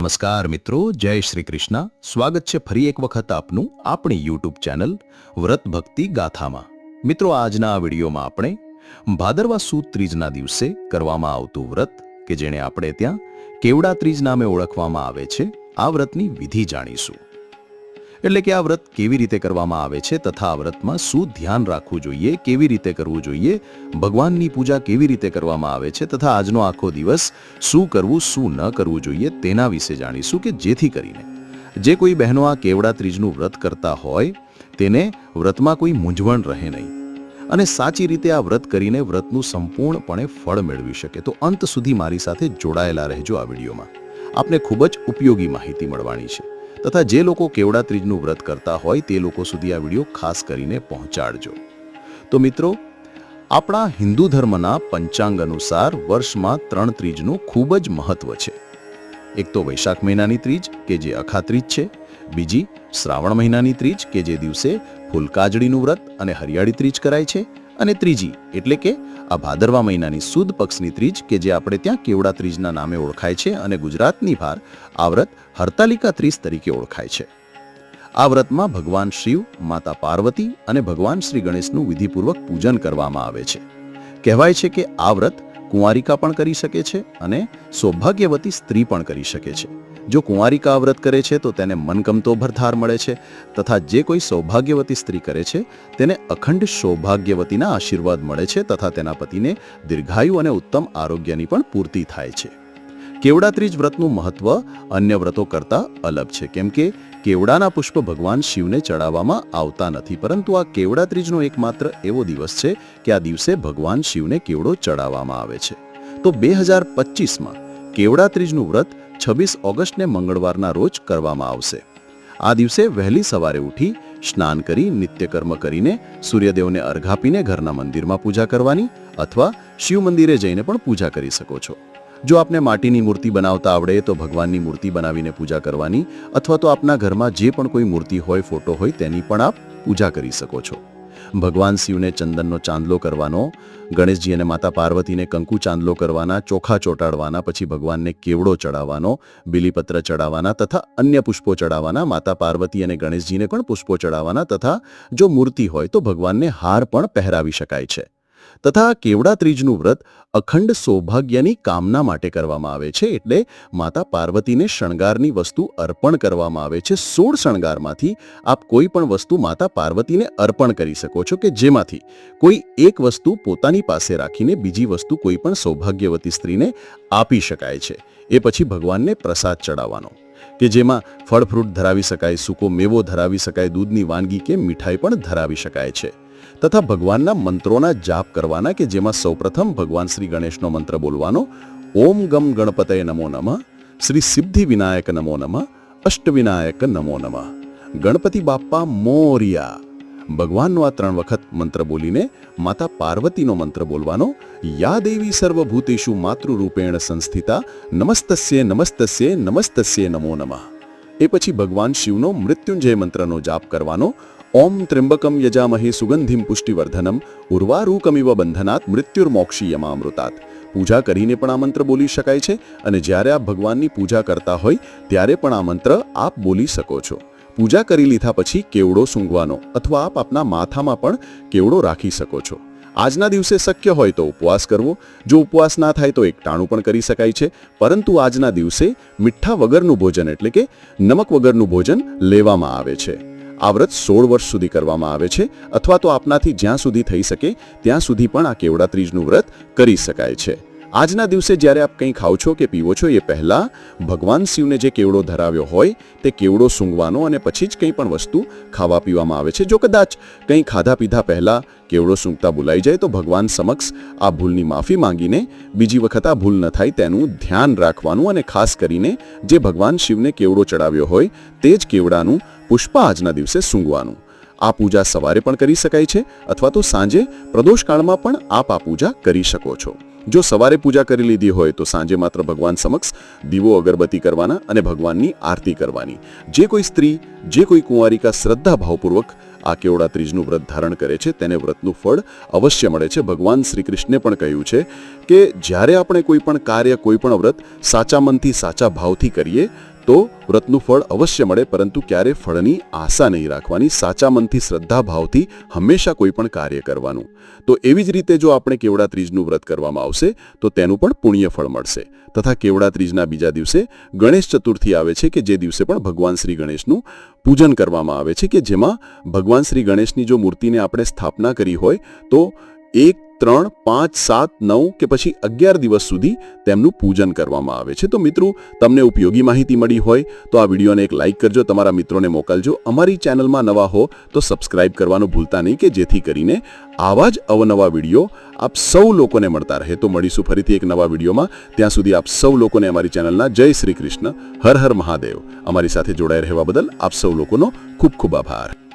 નમસ્કાર મિત્રો, જય શ્રી કૃષ્ણ. સ્વાગત છે ફરી એક વખત આપનું આપણી યુટ્યુબ ચેનલ વ્રત ભક્તિ ગાથામાં. મિત્રો, આજના આ વિડીયોમાં આપણે ભાદરવા સુદ ત્રીજના દિવસે કરવામાં આવતું વ્રત, કે જેને આપણે ત્યાં કેવડા ત્રીજ નામે ઓળખવામાં આવે છે, આ વ્રતની વિધિ જાણીશું. એટલે કે આ વ્રત કેવી રીતે કરવામાં આવે છે તથા આ વ્રતમાં શું ધ્યાન રાખવું જોઈએ, કેવી રીતે કરવું જોઈએ, ભગવાનની પૂજા કેવી રીતે કરવામાં આવે છે તથા આજનો આખો દિવસ શું કરવું, શું ન કરવું જોઈએ તેના વિશે જાણીશું કે જેથી કરીને જે કોઈ બહેનો આ કેવડા ત્રીજનું વ્રત કરતા હોય તેને વ્રતમાં કોઈ મૂંઝવણ રહે નહીં અને સાચી રીતે આ વ્રત કરીને વ્રતનું સંપૂર્ણપણે ફળ મેળવી શકે. તો અંત સુધી મારી સાથે જોડાયેલા રહેજો આ વિડીયોમાં. આપને ખૂબ જ ઉપયોગી માહિતી મળવાની છે. તથા જે લોકો કેવડા ત્રીજનું વ્રત કરતા હોય તે લોકો સુધી આ વીડિયો ખાસ કરીને પહોંચાડજો. તો મિત્રો, આપણા હિન્દુ ધર્મના પંચાંગ અનુસાર વર્ષમાં ત્રણ ત્રીજનું ખૂબ જ મહત્વ છે. એક તો વૈશાખ મહિનાની ત્રીજ, કે જે અખા ત્રીજ છે. બીજી શ્રાવણ મહિનાની ત્રીજ, કે જે દિવસે ફૂલકાજળીનું વ્રત અને હરિયાળી ત્રીજ કરાય છે. અને ત્રીજી, એટલે કે આ ભાદરવા મહિનાની સુદ પક્ષની ત્રીજ, કે જે આપણે ત્યાં કેવડા ત્રીજના નામે ઓળખાય છે અને ગુજરાતની બહાર આ વ્રત હરતાલિકા ત્રીજ તરીકે ઓળખાય છે. આ વ્રતમાં ભગવાન શિવ, માતા પાર્વતી અને ભગવાન શ્રી ગણેશનું વિધિપૂર્વક પૂજન કરવામાં આવે છે. કહેવાય છે કે આ વ્રત કુંવારિકા પણ કરી શકે છે અને સૌભાગ્યવતી સ્ત્રી પણ કરી શકે છે. જો કુંવારિકા વ્રત કરે છે, તો તેને મનગમતો ભરથાર મળે છે તથા જે કોઈ સૌભાગ્યવતી સ્ત્રી કરે છે, તેને અખંડ સૌભાગ્યવતીના આશીર્વાદ મળે છે તથા તેના પતિને દીર્ઘાયુ અને ઉત્તમ આરોગ્યની પણ પૂર્તિ થાય છે. કેવડાત્રીજ વ્રતનું મહત્વ અન્ય વ્રતો કરતાં અલગ છે. કેમ કે કેવડાના પુષ્પ ભગવાન શિવને ચડાવવામાં આવતા નથી, પરંતુ આ કેવડાત્રીજનો એકમાત્ર એવો દિવસ છે કે આ દિવસે ભગવાન શિવને કેવડો ચડાવવામાં આવે છે. તો બે હજાર પચીસમાં કેવડાત્રીજનું વ્રત છવ્વીસ ઓગસ્ટને મંગળવારના રોજ કરવામાં આવશે. આ દિવસે વહેલી સવારે ઉઠી સ્નાન કરી, નિત્યકર્મ કરીને સૂર્યદેવને અર્ઘ આપીને ઘરના મંદિરમાં પૂજા કરવાની અથવા શિવ મંદિરે જઈને પણ પૂજા કરી શકો છો. જો આપને માટીની મૂર્તિ બનાવતા આવડે તો ભગવાનની મૂર્તિ બનાવીને પૂજા કરવાની અથવા તો આપના ઘરમાં જે પણ કોઈ મૂર્તિ હોય, ફોટો હોય તેની પણ આપ પૂજા કરી શકો છો. ભગવાન શિવને ચંદનનો ચાંદલો કરવાનો ગણેશજી અને માતા પાર્વતીને કંકુ ચાંદલો કરવાના, ચોખા ચોંટાડવાના, પછી ભગવાનને કેવડો ચડાવવાનો, બિલીપત્ર ચડાવવાના તથા અન્ય પુષ્પો ચડાવવાના, માતા પાર્વતી અને ગણેશજીને પણ પુષ્પો ચડાવવાના તથા જો મૂર્તિ હોય તો ભગવાનને હાર પણ પહેરાવી શકાય છે. તથા કેવડા ત્રીજનું વ્રત અખંડ સૌભાગ્યની કામના માટે કરવામાં આવે છે એટલે માતા પાર્વતીને શણગારની વસ્તુ અર્પણ કરવામાં આવે છે. સોળ શણગારમાંથી આપ કોઈ પણ વસ્તુ માતા પાર્વતીને અર્પણ કરી શકો છો કે જેમાંથી કોઈ એક વસ્તુ પોતાની પાસે રાખીને બીજી વસ્તુ કોઈ પણ સૌભાગ્યવતી સ્ત્રીને આપી શકાય છે. એ પછી ભગવાનને પ્રસાદ ચડાવવાનો. કે જેમાં ફળ ફ્રૂટ ધરાવી શકાય, સૂકો મેવો ધરાવી શકાય, દૂધની વાનગી કે મીઠાઈ પણ ધરાવી શકાય છે. તથા ભગવાનના મંત્રોના જાપ કરવાના કે જેમાં સૌપ્રથમ ભગવાન શ્રી ગણેશનો મંત્ર બોલવાનો, ઓમ ગમ ગણપતય નમો નમઃ, શ્રી સિદ્ધિ વિનાયક નમો નમઃ, અષ્ટવિનાયક નમો નમઃ. ગણપતિ બાપ્પા મોરિયા. ભગવાનનો આ ત્રણ વખત મંત્ર બોલીને માતા પાર્વતીનો મંત્ર બોલવાનો, યા દેવી સર્વભૂતેશુ માતૃરૂપેણ સંસ્થિતા, નમસ્તસ્ય નમસ્તસ્ય નમસ્તસ્ય નમો નમઃ. એ પછી ભગવાન શિવનો મૃત્યુંજય મંત્રનો જાપ કરવાનો, ઓમ ત્ર્યંબકમ યજામહે સુગંધિમ પુષ્ટિવર્ધનમ, ઉર્વારૂકમિવ બંધનાત મૃત્યુર્મોક્ષી યમામૃતાત પૂજા કરીને પણ આ મંત્ર બોલી શકાય છે અને જ્યારે આપ ભગવાનની પૂજા કરતા હોય, ત્યારે પણ આ મંત્ર આપ બોલી શકો છો. પૂજા કરી લીધા પછી કેવડો સૂંઘવાનો અથવા આપ આપના માથામાં પણ કેવડો રાખી શકો છો? આજના દિવસે શક્ય હોય તો ઉપવાસ કરવો. જો ઉપવાસ ના થાય તો એકટાણું પણ કરી શકાય છે. પરંતુ આજના દિવસે મીઠા વગરનું ભોજન એટલે કે નમક વગરનું ભોજન લેવામાં આવે છે. આ વ્રત સોળ વર્ષ સુધી કરવામાં આવે છે અથવા તો આપનાથી જ્યાં સુધી થઈ શકે, ત્યાં સુધી પણ આ કેવડા ત્રીજનું વ્રત કરી શકાય છે. આજના દિવસે જ્યારે આપ કંઈ ખાઓ છો કે પીવો છો, એ પહેલાં ભગવાન શિવને જે કેવડો ધરાવ્યો હોય, તે કેવડો સૂંઘવાનો અને પછી જ કંઈ પણ વસ્તુ ખાવા પીવામાં આવે છે. જો કદાચ કંઈ ખાધા પીધા પહેલાં કેવડો સૂંઘતા ભૂલાઈ જાય, તો ભગવાન સમક્ષ આ ભૂલની માફી માંગીને બીજી વખત આ ભૂલ ન થાય, તેનું ધ્યાન રાખવાનું અને ખાસ કરીને જે ભગવાન શિવને કેવડો ચડાવ્યો હોય, તે જ કેવડાનું પુષ્પ આજના દિવસે સૂંઘવાનું. આ પૂજા સવારે પણ કરી શકાય છે અથવા તો સાંજે પ્રદોષકાળમાં પણ આપ આ પૂજા કરી શકો છો. જો સવારે પૂજા કરી લીધી હોય તો સાંજે માત્ર ભગવાન સમક્ષ દીવો અગરબત્તી કરવાના અને ભગવાનની આરતી કરવાની. જે કોઈ સ્ત્રી, જે કોઈ કુંવારિકા શ્રદ્ધા ભાવપૂર્વક આ કેવડા ત્રીજનું વ્રત ધારણ કરે છે, તેને વ્રતનું ફળ અવશ્ય મળે છે. ભગવાન શ્રી કૃષ્ણે પણ કહ્યું છે કે જ્યારે આપણે કોઈ પણ કાર્ય, કોઈ પણ વ્રત સાચા મનથી સાચા ભાવથી કરીએ તો વ્રતનું ફળ અવશ્ય મળે, પરંતુ ક્યારે ફળની આશા નહીં રાખવાની, સાચા મનથી શ્રદ્ધા ભાવથી હંમેશા કોઈ પણ કાર્ય કરવાનું. તો એવી જ રીતે જો આપણે કેવડા ત્રીજનું વ્રત કરવામાં આવશે, તો તેનું પણ પુણ્ય ફળ મળશે. તથા કેવડા ત્રીજના બીજા દિવસે ગણેશ ચતુર્થી આવે છે કે જે દિવસે પણ ભગવાન શ્રી ગણેશનું પૂજન કરવામાં આવે છે કે જેમાં ભગવાન શ્રી ગણેશની જો મૂર્તિને આપણે સ્થાપના કરી હોય, તો એક ત્રણ, પાંચ, સાત, નવ કે પછી અગિયાર દિવસ સુધી તેમનું પૂજન કરવામાં આવે છે. તો મિત્રો, તમને ઉપયોગી માહિતી મળી હોય તો આ વિડીયોને એક લાઇક કરજો, તમારા મિત્રોને મોકલજો. અમારી ચેનલમાં નવા હો તો સબસ્ક્રાઇબ કરવાનું ભૂલતા નહીં કે જેથી કરીને આવા જ અવનવા વીડિયો આપ સૌ લોકોને મળતા રહે. તો મળીશું ફરીથી એક નવા વિડીયોમાં. ત્યાં સુધી આપ સૌ લોકોને અમારી ચેનલના જય શ્રી કૃષ્ણ, હર હર મહાદેવ. અમારી સાથે જોડાઈ રહેવા બદલ આપ સૌ લોકોનો ખૂબ ખૂબ આભાર.